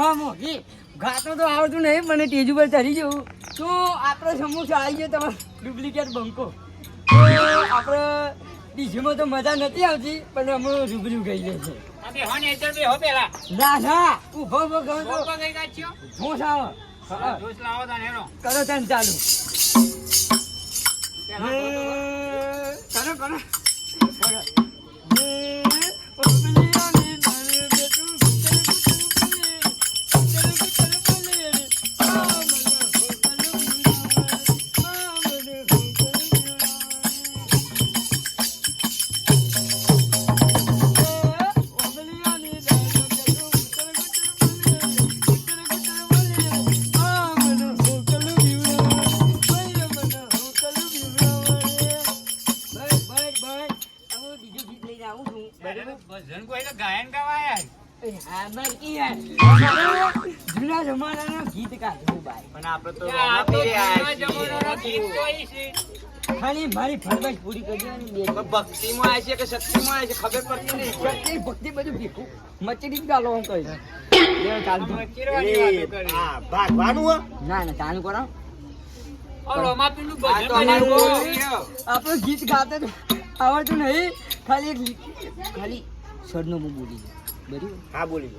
હા મોહી ગાતો તો આવડતું નહીં મને ટેજ ઉપર ચડી જવું તો આપણો સમોસો આવી ગયો તમારો ડુપ્લિકેટ બંકો આપણે ડીજેમાં તો મજા નથી આવતી પણ અમે રૂબરૂ ગઈ છે તમે હો ને ના ઊભો ઊભો ગયો તો આવે જોશ લાવો કરો તને ચાલુ કરો કરો કરો ગીત લઈને આવું છું. ભજન કોઈ ગાયન ગાવાય. જૂના જમાનાના ગીત ભાઈ. પણ આપણે તો. ખાલી મારી ફરમાઈશ પૂરી કરી દેવાની બે પણ આવે છે કે શક્તિમાં આવે છે? ખબર પડતી નહીં. ભક્તિ ભક્તિ બધું ભીખું. મચડી જ ગાલો હું ભાગવાનું ના ના ચાલુ કરો. આપણું ગીત ગાતે આવડતું નહીં. ખાલી ખાલી સરનો હું બોલી બરાબર? હા બોલી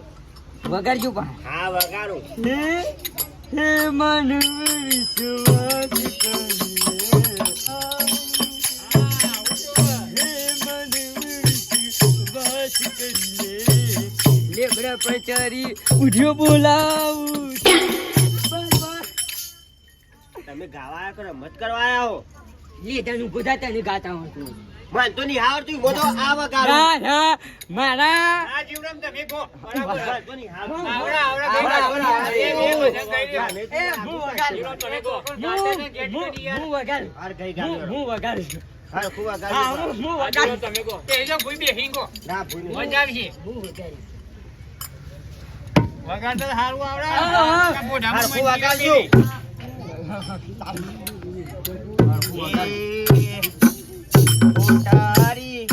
વગાડજો પણ. હા વગાડું. હે હે મન વિશ્વાસ કરીએ. લેબડા પર ચરી ઉઠ્યો બોલાવું તમે ગાવા આવ્યા કે રમત કરવા આવ્યા હો. લે તને બધા તને ગાતા હોતું મને તો નહીં આવડતું બધો આ ના ના મારા તો નહીં આવડા, આવડા, આવડા. એ. એ હું વગાડું. હું વગાડું. ગઈ વગાડું. ખૂબ વગાડું તમે. એ જો. ના મજા આવશે. વગાડું તો સારું આવડે. હા, હા. આ કોટારી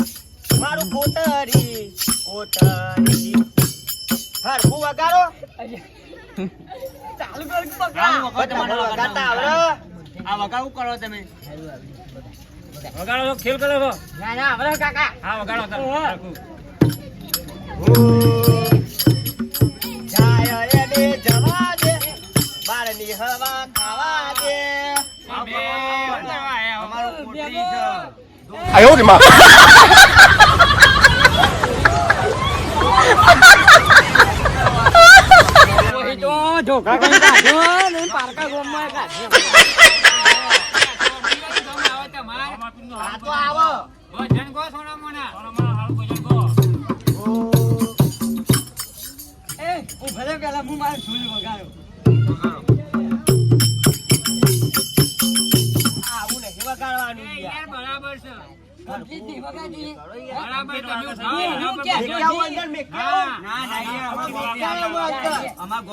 મારું કોટારી કોટારી હાર હું વગાડો. ચાલુ કર આવું વખત મને વગાડતા વગાડતા આ વગાડવું કરો તમે? વગાડો તો ખેલ કરો છો ના ના આવડે કાકા. હા વગાડો. જાય રે જવા દે. બારની હવા ખાવા દે. બે વગાડવા આયા. અમારો પોટલી છે. 哎呦我的妈！ ઓય તો ઢોકા કઈ કાઢ્યો ને પારકા ગોમમાં કાઢ્યો તમે આવો તમારે. આ તો આવો ભજન કહો સોનામોના. ભજન કહો. એ હું ભલે પેલા હું મારે ઝૂલ વગાડ્યો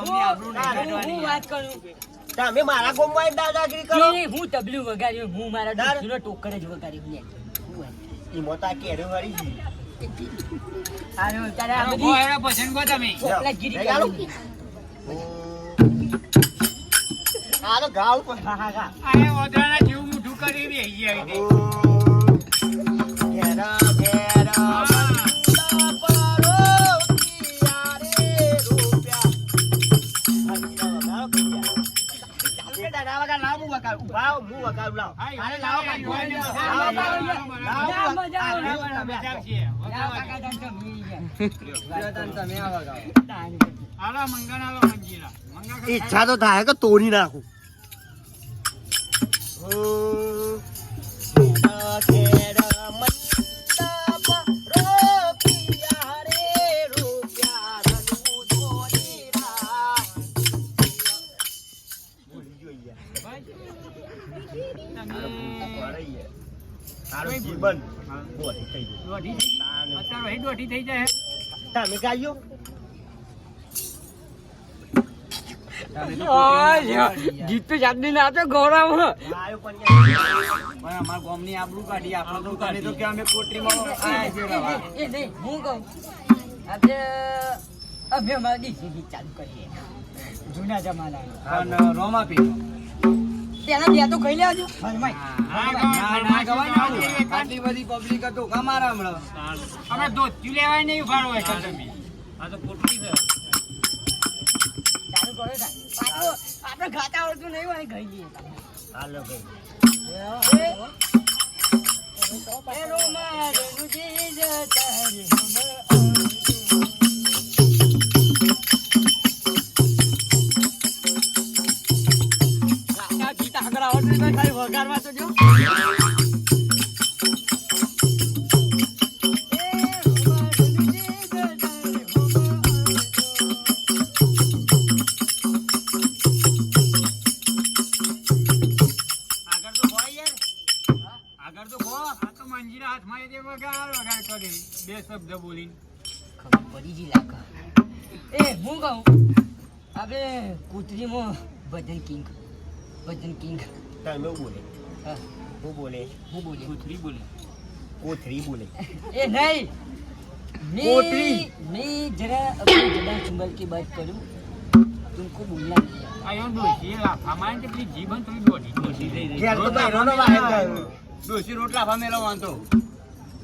હું- હું વાત કરું? તમે મારા ગોમમાં દાદાગીરી કરો. હું તબલું વગાડ્યું હું મારા ટોકર જ વગાડ્યું કેરે વળી. ગાવ પણ. હા, હા, હા. આ ઓદરાના જેવું કરી બેસી. ઘેરા ઘેરા હું લાવ. અરે લાવો લાવો, આવે, ખાલી ઈચ્છા તો થાય કે તોડી નાખું જીવન. અત્યારે વહી દોઢી થઈ જાય. તમે ગાયો? ઓય, ગીત ના તો ગૌરવ. હ. આયો પણ અમારા ગામની આબરૂ કાઢી તો કે અમે એ નહીં, હું કહું. આપણે અમે અમારા ડીસી ચાલુ કરીએ. જૂના જમાનાનું. પણ રોમ આપી બે તો ખાઈ લેજો હરમાઈ ના ના ગવાય ના આવું. આટલી બધી પબ્લિક હતું. કમારા હમણાં. અમે ધોતી લેવાય નહીં ઉભાડો હોય આ તો કોટરી છે. કરો. આપણે ખાતા આવડતું નહીં હોય ગઈ લઈએ. હાલો ભાઈ એનો મારું આગળ આવડતું ખાલી વગાડવા તો જો ભજન કિંગ ભજન કિંગ તમે હું બોલે હા હું બોલે હું બોલી કૂતરી બોલે કોથરી બોલે ए नहीं मैं पोटली। मैं जरा अपनी जबान संभल के बात करूं तुमको बोलना नहीं है આ એમ ડોશી લાફા મારે તે પેલી જીભ થોડી દોઢી દોઢી લઈ રહી ઘેર તો બૈરોનો વાહે ગયો. ડોશી રોટલા ફામેલો વાંધો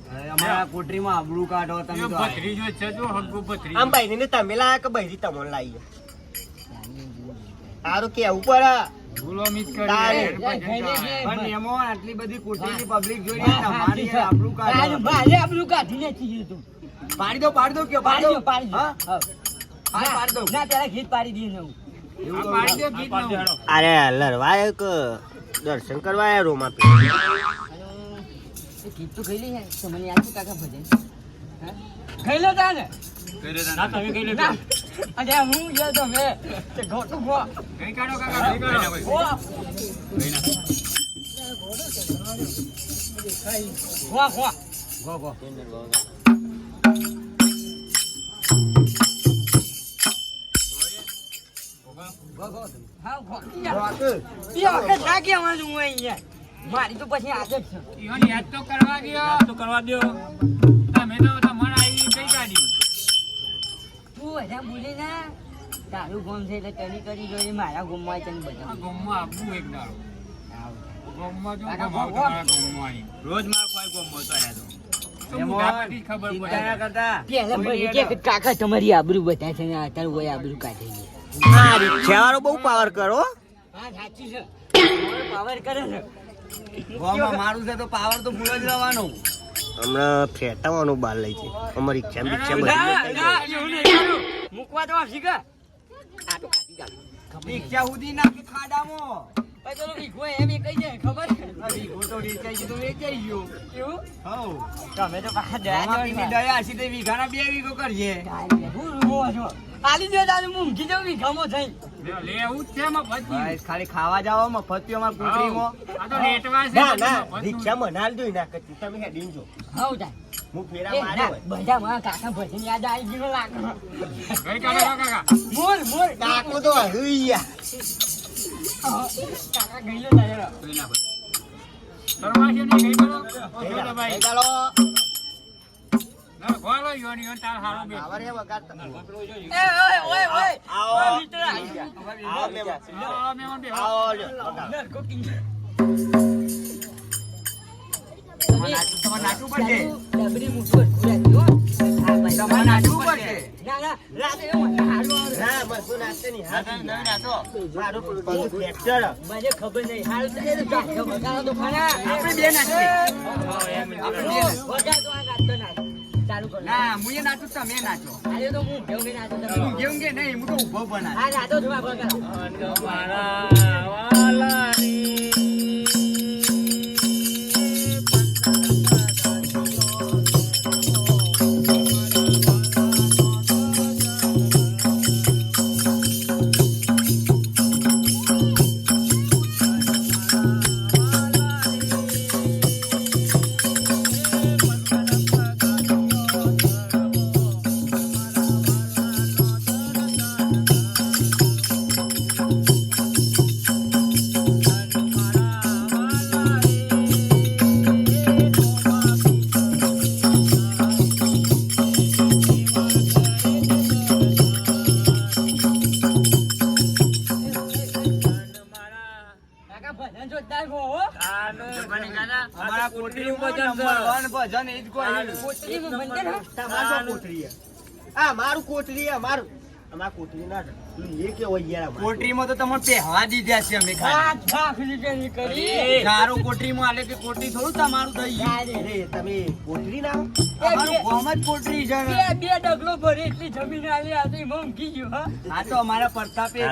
હવે અમારા કોટરીમાં આબરૂ કાઢો તમે તો આય. ભત્રી જો છે જો હગુ ભત્રી આમ બૈરીને તમે લાયા કે બૈરી તમને લાવી હારું કેવું પડે ભૂલો મિસ કરી આટલી બધી કોટરીની પબ્લિક જોઈ બારે કાઢો આપણું કાઢી નથી દીધું પાડી દો પાડી દો કે પાડી દો પાડી દો હા? હા. હા, પાડી દો. ના પેલા ગીત પાડી દઈએ નવું એવું આ તો પાડી દો ગીત નવું. અરે લડવા એક દર્શન કરવા આવ્યા રોમા પે અને ગીત તો ખાઈ લઈએ મને યાદ છે કાકા ભજન હા? ખાઈ લો તા ને ના, તમે કઈ લે અરે હું યાર તો મેં તે ગોટું ગો. કઈ કાઢો કાકા? કઈ કાઢો? ગો ગો ગો ગો મારી તો પછી આદત છે. યાદ તો કરવા દ્યો. તો કરવા દ્યો. તારું છે એટલે તની કરી જોઈએ મારા ગોમમાં તને આ બધા ગોમમાં આપવું એક દાડો ગમાવ. રોજ માર કોઈ ગોમો તો. ના કાકા તમારી આબરૂ છે ને અત્યારે હોય આબરૂ કાઢે છે. બહુ પાવર કરો હા. સાચી છે. પાવર કરે છે મારું છે તો પાવર તો ભૂલ જ રહેવાનો. હમણાં ફેટાવાનું બાર લઈ છે. અમારી ના, ના, કરું. મૂકવા તો આવશે કે આ તો કાઢી કાઢ. ખબર નહીં. રિક્ષા સુધી નાખી ખાડામાં? પછી પેલો વીઘો એમ એ કહી દે ખબર? આ તો વેચાઈ ગયો વેચાઈ ગયો. એવું? હઉ તમે તો પાછા દયા ગોમાં દયા દયા વીઘાના બે વીઘો કરજે હું રૂમો છો. આલી દે તારે હું ઊંઘી જાઉં વીઘામાં થઈ લેવું છે એમાં ખાલી ખાવા જાવ મફત પીઓ અમાર આ તો રેટવા છે ના ના કરતી તમે હેડીને જો. હવ તાર હું ફેરા માર્યો બધા મારા કાકા ભજન યાદ આવી ગયું લાગે કઈ કાઢો કાકા મોર મોર કાકો તો હૈયા કાકા ગયેલો તારે કઈ ના ભાઈ. શરમાશે કરો? ઓ, ભાઈ. ચાલો ના, ખોલો, યોન, યોન, તાર હારો બે. આવરે વગાડતા એ ઓય ઓય ઓય આવો. મિત્ર આવો મહેમાન. બે. આવો લ્યો, ના હા એ નાચ. ચાલુ કરો. ના હું એ નાચું તમે નાચો. આજે તો હું કે નાચો કેવું કે નહીં હું તો ઊભો વગાડો. મારા કોટરી અમાર કોટરી ના તું એ કેવો યાર અમાર. કોટરીમાં તો તમને પહેવા દીધા છે અમે ખાલી. હાથ ભાખરી જેની કરી. તારું કોટરીમાં આલે કે કોટરી થોડું તમારું થઈ અરે તમે કોટરી ના અમારું ગામ જ કોટરી છે બે બે ડગલો ભરી એટલી જમીન આલી આ તો એમાં ઊંઘી ગયો હા તો અમારા પ્રતાપે મળે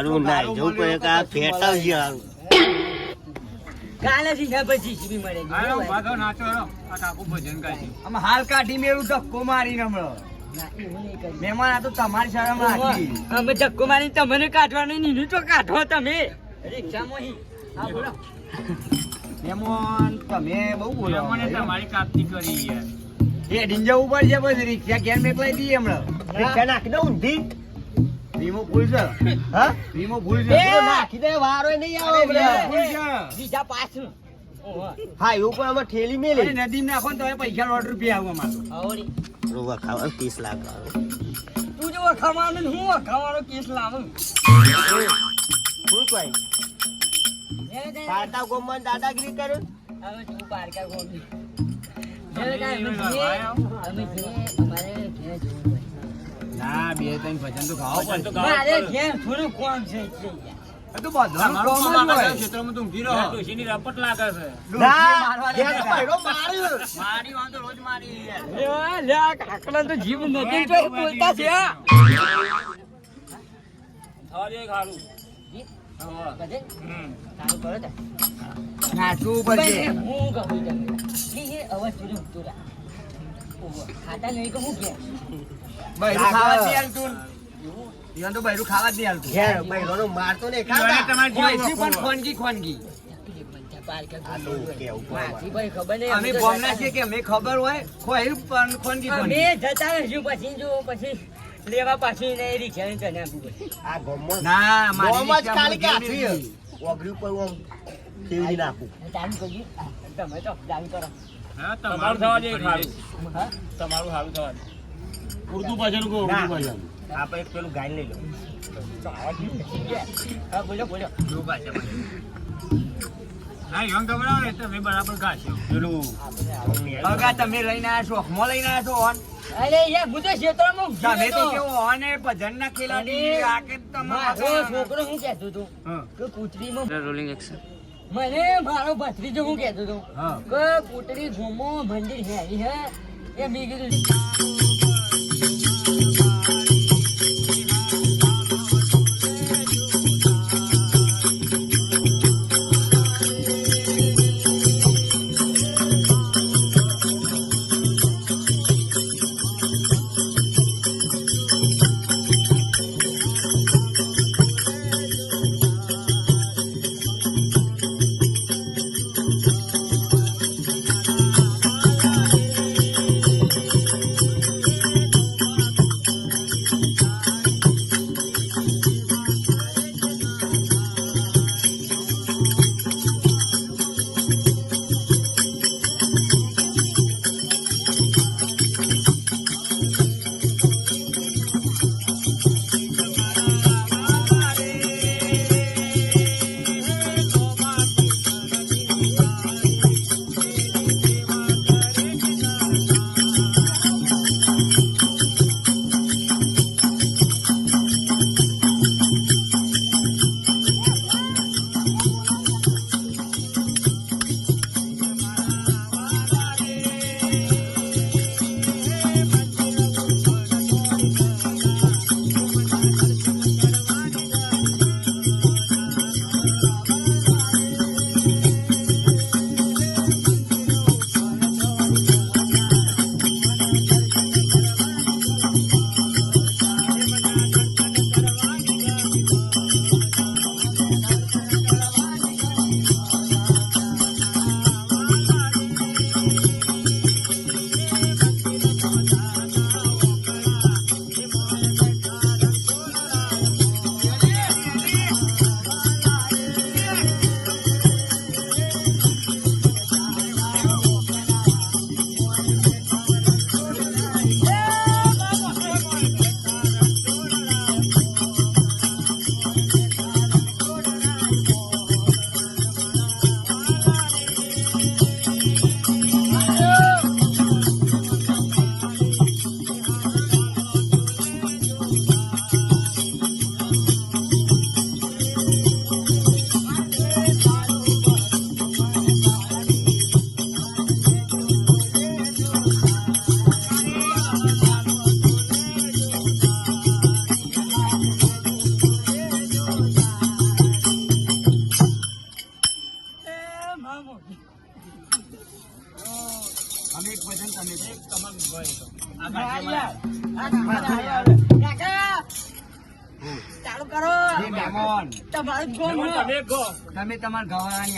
હારું. કાલે થી છે પછી હાલ કાઢી મેળું ધક્કો મારીને હમણાં. મહેમાન આ તો તમારી શરમ રાખી અમે ધક્કો મારી તમને કાઢવાનો નીનું તો કાઢો તમે. રિક્ષામાં હી. હા, બોલો. મહેમાન તમે બહુ બોલો એ ડીંજા ઉપર છે બસ રિક્ષા કેમ એકલાઈ દઈએ હમણાં. રિક્ષા નાખી દઉં ઊંધી? વીમો ભૂલ છે. હા? વીમો ભૂલ છે. નાખી દે વારોય નહીં આવે બીજા પાછું. હા એવું પણ અમે ઠેલી મેલી. નદીમાં નાખો ને તમે એ પૈસા દોઢ રૂપિયા આવું અમારું આવડી. ખાવાનું કેસ લાખ તું જો વખાવાનું હું વખાવાનો કેસ લાવું શું કહે? પારતા ગોમન દાદાગીરી કરે હવે તું પારકા ગોમી. હવે કાંઈ અમે જઈએ, અમે જઈએ, અમારે ઘેર જવું પડે. ના બે ત્રણ ભજન તો ખાવ પડે થોડું કામ છે તો. તો તો જીવ નથી. બોલતા છે. નાચવું પડશે. ખાતા નહીં કે હું કે બૈરું ખાવા ઈવન તો બૈરું ખાવા જ નહીં હાલતું બૈરો નો મારતો ને ખાવા ખોઈથી પણ ખોનગી ખોનગી ગોમી કેવું અમે બોમના છીએ કે અમે ખબર હોય ખોઈ પણ ખોનગી ખોનગી જતા રહીશું પછી જો પછી લેવા પાછી ને રિક્ષા ને તને. આ ગોમમાં ના મારી જ કાઠી હે. નહીં. ઓગળી ઉપર આમ ફેરવી નાખું. અને તારું તમે તો દાન કરો તમારું થવા દે ખારું તમારું સારું થવા દે ઉર્દુ ભાષાનું કહો ના. ઉર્દુ ભાષાનું આપણે એક પેલું ગાય લઈ લો. બોલો બોલો જો છે. મને. હા એમ ને તમે બરાબર ગાશો પેલું અગા તમે લઈને આયા છો અખમો લઈને આયા છો ઓન અરે યાર હું તો ક્ષેત્રમાં ઊંઘી તમે તો કેવો ઓન એ ભજન ના ખેલાડી આ કે મારો છોકરો હું કહેતો હતો કે કૂતરીમાં રોલિંગ એક્શન મને મારો ભત્રીજો હું કહેતો હતો કે કૂતરી ઘૂમો મંદિર હેરી હે. એ મેં કીધું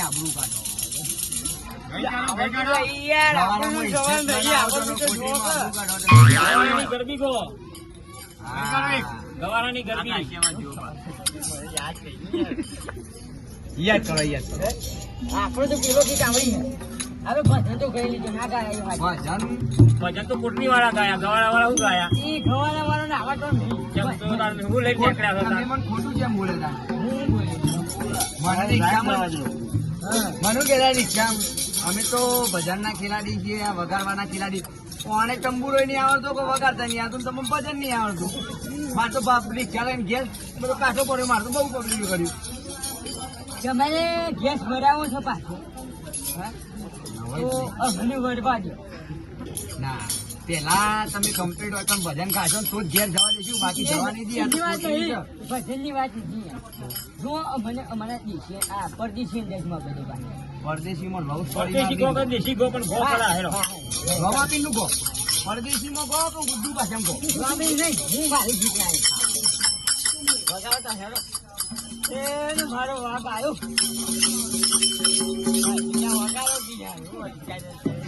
આબરૂ કાઢો. તમે. ગરબી. હા. ગવારાની ગરબી. યાદ કરો યાદ કરો. આપણો તો પેલો ગીત આવડી હવે ભજન તો ગઈ લીધું ના ગાય ભજન? ભજન તો કોટની વાળા ગાયા ગવાળા વાળા શું ગાયા? ઈ ગવાના વાળો ને આવા તો નહીં. જેમ તો તાર હું લઈ નીકળ્યા હતા ખોટું કેમ બોલે હું બોલું. મને રિક્ષામાં કેતા રિક્ષામાં અમે તો ભજનના ખેલાડી છીએ આ વગાડવાના ખેલાડી. કોને તંબુરો નહીં આવડતો કે વગાડતા નહીં આવતું તમને ભજન નહીં આવડતું. મારે તો બાપ રિક્ષા લઈને ગેસ બધો કાઢો પડ્યો મારે તો બહુ પબ્લિક કર્યું. તમારે ગેસ ભરાવો છો પાછો. હા? વળવા દો ના. પેલા તમે કમ્પ્લીટ હોય તમે ભજન ખાશો ને તો જ ઘેર જવા દેશું બાકી જવા નહીં ભજનની વાત જો અમને અમારા દેશે આ પરદેશી દેશમાં બધું બાંધે. પરદેશીમાં લવ કે દેશી ગો પણ ગો પડા હેરો. હા. લવ આપીને કહો પરદેશીમાં કે ઉર્દુ ભાષામાં કહો સ્વામી નહીં હું ભાઈ ગીત આવી વગાડતા હેડો એ મારો વાપ આવ્યો. વગાડો બીજા.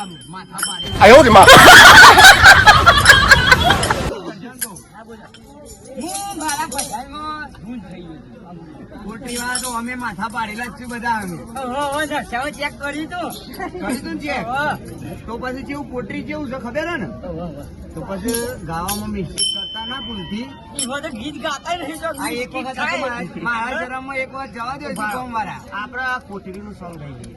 બધા માથા પાડી ભજન તો હું મારા થઈ ગયું છું. કુટીવાળા તો અમે માથા પાડેલા જ છે બધા અમે હવે ચેક કર્યું તું કરી તું ચેક તો પછી કેવું પોટરી કેવું છે ખબર હે ને તો પછી ગાવામાં મિસ્ટેક કરતા ના ભૂલથી તો ગીત ગાતા નહીં આ એક વખત મારા- મારા જરામાં એક વખત જવા દો જીકોમ વાળા આપડે આ સોંગ થઈ ગયું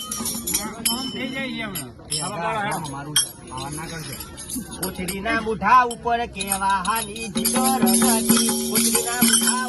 આવા ના મુઠા ઉપર કેવા હાની કોથળીના મુઠા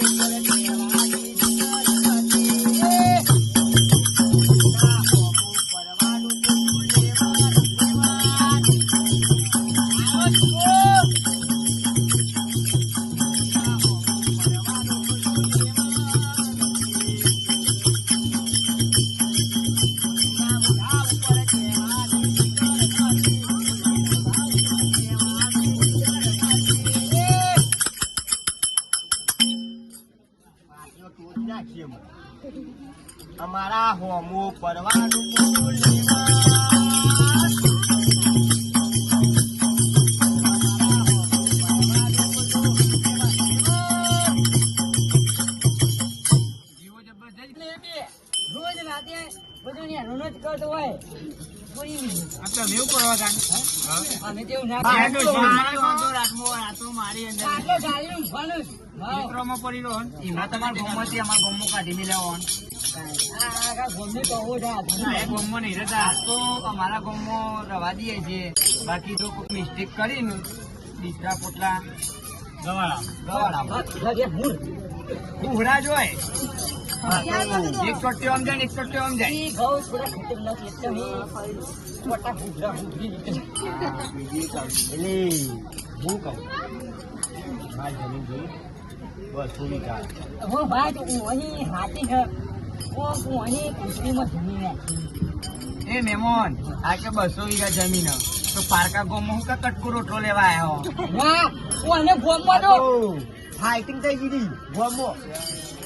અમારા ગામમાં રવા દઈએ છીએ. બાકી તો કોઈ મિસ્ટેક કરીને બીજા પોટલા. ગવાળા. ગવાડા લગે એક ચોટ્યો આમ જાય એક ચોટ્યો આમ જાય થોડા એટલે હું કહું મારી જમીન જોઈ બસ પૂરી ચાલ હું ભાઈ હું અહીં હાથી છે હું અહીં કુતરીમાં જમી નાખી એ મેમોન આ કે બસો વીઘા જમીન. તો પારકા ગોમ હું કટકો રોટલો લેવા આવ્યો? ના હું અને ગોમમાં તો ફાઇટિંગ થઈ ગઈ હતી.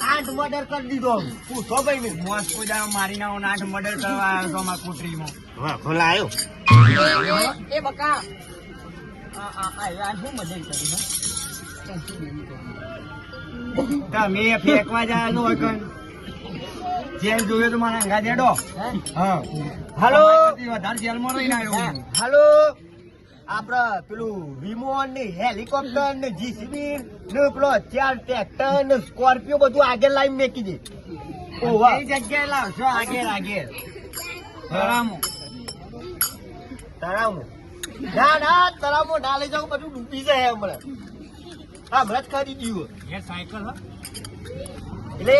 આઠ મર્ડર કરી દીધો. પૂછો ભાઈ મેં. મોસ પૂજા મારી ના આઠ મર્ડર કરવા આવ્યો તો અમારા કુટરીમાં. વાહ ભલા આવ્યો? એ- બકા. તમે ફેંકવા જવાનું નો હોય કણ. જેલ જોયો તો મને અંગા દેડો હા? હાલો? વધારે જેલમાં રહીને આવ્યો હાલો? આપડે પેલું વિમોન ને હેલિકોપ્ટર ને જીસીબી ને પેલો ચાર ટ્રેક્ટર ને સ્કોર્પિયો બધું આગળ લાઈન મેકી દે. જગ્યાએ લાવશો આગળ આગળ. તળાવમાં ના ના તળાવમાં ના લઈ જાવ બધું ડૂબી જાય હમણાં. હા હમણાં જ ખરી ગયું એ સાયકલ એટલે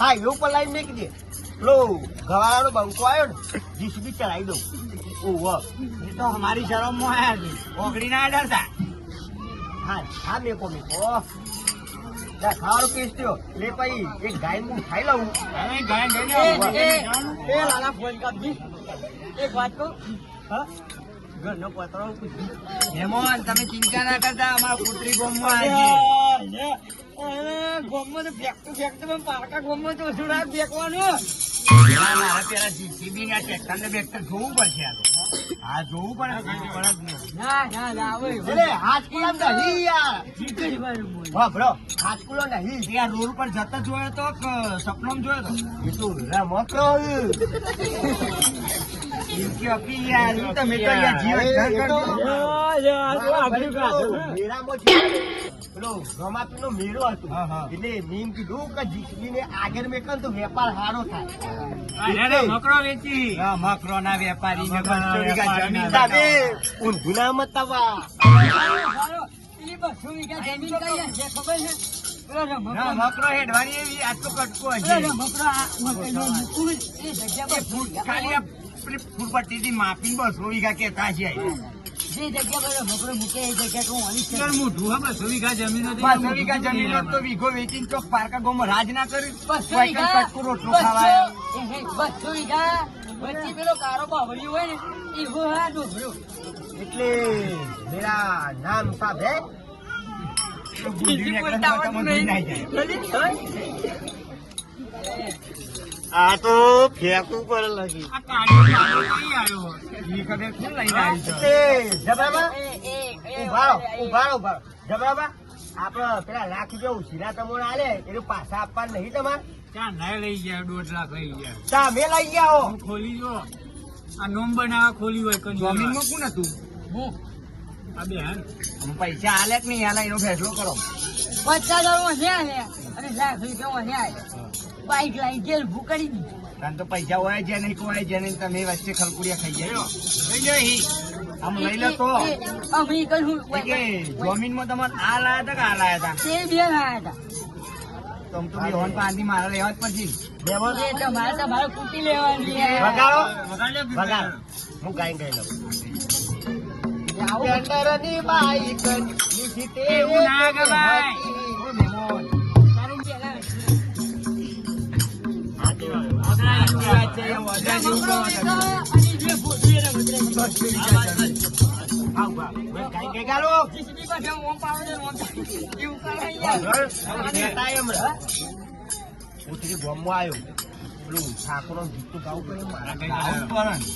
હા એ ઉપર લાઈન મેકી દે. પેલો ઘવાળાનો બંકો આવ્યો ને જીસીબી ચડાવી દઉં. ઓહ તો અમારી શરમમાં આયા છે. ઓગળી ના ડરતા. હા હા મેકો મેકો ખાવાનું પીસ થયો એટલે પછી એક ગાય હું ખાઈ લઉં. હવે ગાય ગઈ એ ને એ એ લાલા ફોન કાપજી. એક વાત કહું? હા? ઘરનો પતરો હેમોન તમે ચિંતા ના કરતા અમારા કુટરી ગોમમાં તો ફેંકતું ફેંકતું પારકા ગોમમાં તો ફેંકવાનું? પેલા જીસીબી ના ટ્રેક્ટર ને બેક્ટર જોવું પડશે આ. હા જોવું પડે પડે જ નહીં. ના ના ના આવે હાથકુલા નહીં યાર જીગરી વાળું બોલ. હા બ્રો હાથકુલો નહીં ત્યાં રોડ પર જતા જોયો તો સપનામાં જોયો તો એ તો રમકડો યાર તમે તો યાર જીવ એ ઘર તો- કરજો. મેરામાં છે. પેલો રમાપીનો મેળો હતો. એટલે મેં કીધું કે જીસીબીને આગળ મેકે ને તો વેપાર સારો થાય. મકરો વેચી. મકરો ના વેપારી મકરો જમીન ના તારે મતાવા બસો વીઘા જમીન કઈ ખબર છે? પેલો રમકડો- ના, મકરો હેડવાની એવી આટલો કટકો પેલો હશે રમકડો આ મકાઈનો મૂકું એ જગ્યા પર ફૂટ ખાલી માપીને બસો વીઘા કેતા છે. જે જગ્યા પર રમકડો મૂકે એ જગ્યા તો ચાલ મોઢું હા બસો વીઘા જમીન હતી. બસો વીઘા જમીન હોત તો વીઘો વેચીને ચોક પારકા ગામમાં રાજ ના કરી બસ વીઘા કટકો રોટલો ખાવા બસો- એ હે, બસો વીઘા વચ્ચે પેલો કારો બાવળિયો હોય ને એ હા ડોબરો એટલે મેરા નામ સાબે હે જાય. આ તો ફેંકવું પડે લાગી. કઈ કોણ જબરાબા આપડે પેલા લાખ રૂપિયા ઉછીના તમોને આલે એનું પાછા આપવા નહીં તમારે. ત્યાં ના લઈ ગયા દોઢ લાખ લઈ ગયા. તમે લઈ ગયા હો. ખોલી જો. આ નોમ બનાવવા ખોલી હોય કંજોરા. જમીનમાં કોણ હતું? હું આ બેન આમ પૈસા આલે કે નહીં આલે એનો ફેસલો કરો. પચાસ હજારમાં અને લાખ રૂપિયા માં બાઈક લઈ ગયેલ ભૂકડી દીધું કારણ તો પૈસા હોય છે નહીં કોઈ છે નહીં તમે વચ્ચે ખલકુડિયા ખાઈ જાય લઈ લો આમ લઈ લો તો. એ- એ અમેરિકન હું એ કે તમારે આ લાયા હતા કે આ લાયા હતા? તે બે લાયા હતા. તમ તો બી હોન પાંધી મારા લેવા જ પછી બેમો તમારે તમારે કૂટી લેવાની વગાડો. વગાડો હું ગાઈ ગઈ લઉં. બાઈક. એવું ના ગવાય. તેથી ગામમાં આવ્યો પેલું ઠાકોરનું ગીત ગાવું પડે મારા ને.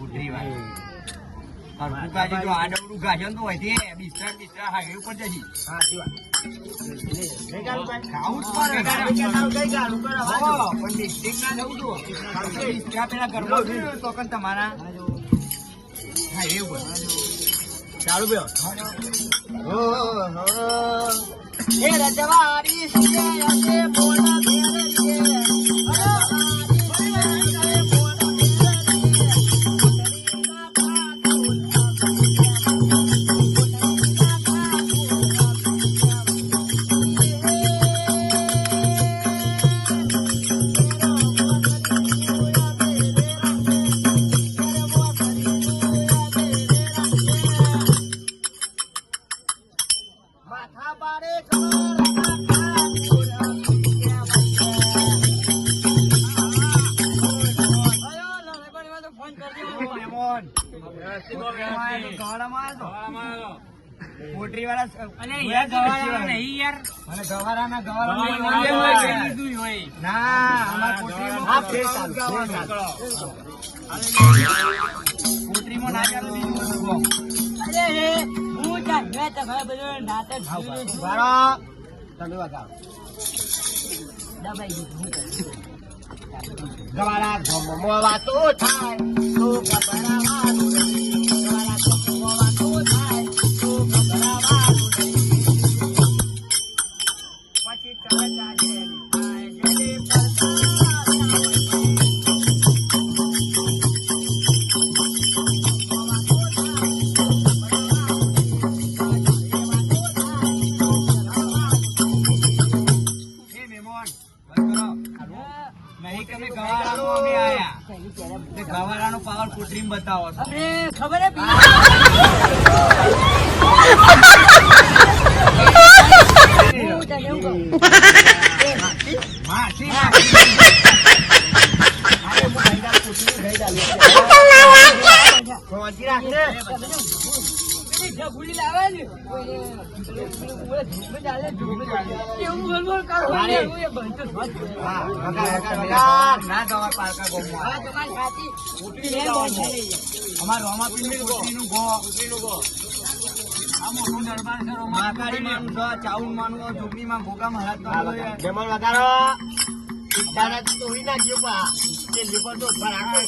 ઉતરી વાત. હરખું કાઢી જો આડવડું ગાજે ને હોય તે બિસ્તરા બિસ્તરા હાઈવે ઉપર જશે. હા જી વાત. ગઈ ગાલું ભાઈ. ખાવું બતાવો. દબાઈ દીધું? ગવાળા ધમમાં વાતો થાય તો ગભરાવાનું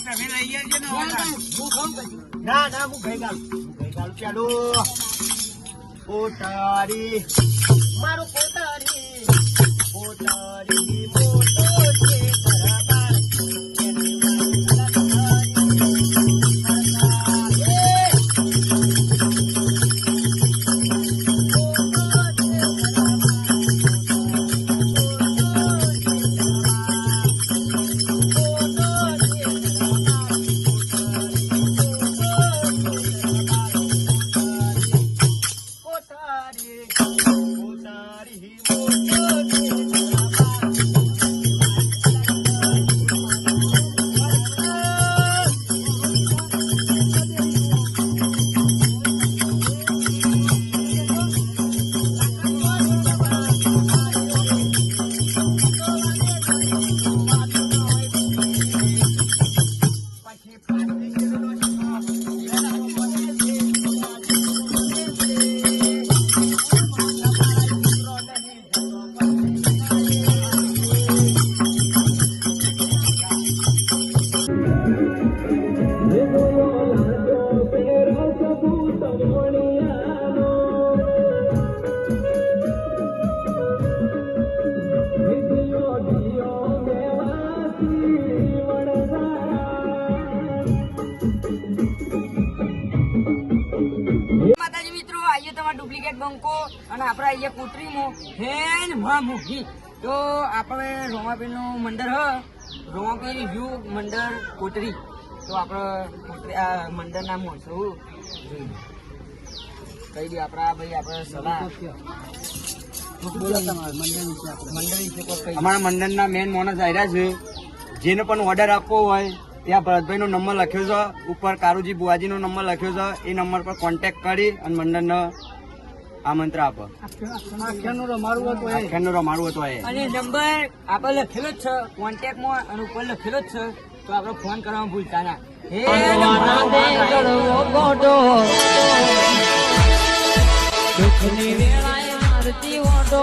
તમે લઈ આવજો ને ના, હવે. ના, હું પછી. ના ના ગઈ ગાલું ગઈ ગાલું ચાલુ. મારું કોટારી કોટારી મોટો માતાજી મિત્રો, આઈએ તમારા ડુપ્લિકેટ બંકો અને આપણે આઈએ કુટરીમો હેન, માં મૂકી તો આપણે રોમાપીરનું મંડળ હ. રોમાપીર રિવ્યુ મંડળ કોટરી તો આપણે કોટરી આ મંડળના માણસો જોઈએ કહી દે આપણા, ભાઈ, આપણે સલાહ મંડળ વિશે અમારા મંડળના મેન મોનસ આવ્યા છે. જેને પણ ઓર્ડર આપવો હોય ત્યાં ભરતભાઈનો નંબર લખ્યો છે. ઉપર કારુજી બુવાજીનો નંબર લખ્યો છે. એ નંબર પર કોન્ટેક્ટ કરી અને મંડળને આમંત્ર આપો. આખ્યાનનું રમાડવું હતો એ. અને નંબર આપણે લખેલો જ છે. કોન્ટેક્ટમાં અને ઉપર લખેલો જ છે. તો આપણે ફોન કરવામાં ભૂલતા ના. હે નમઃ દેવગણો ગોડો દુઃખની વેળાએ મારતી ઓટો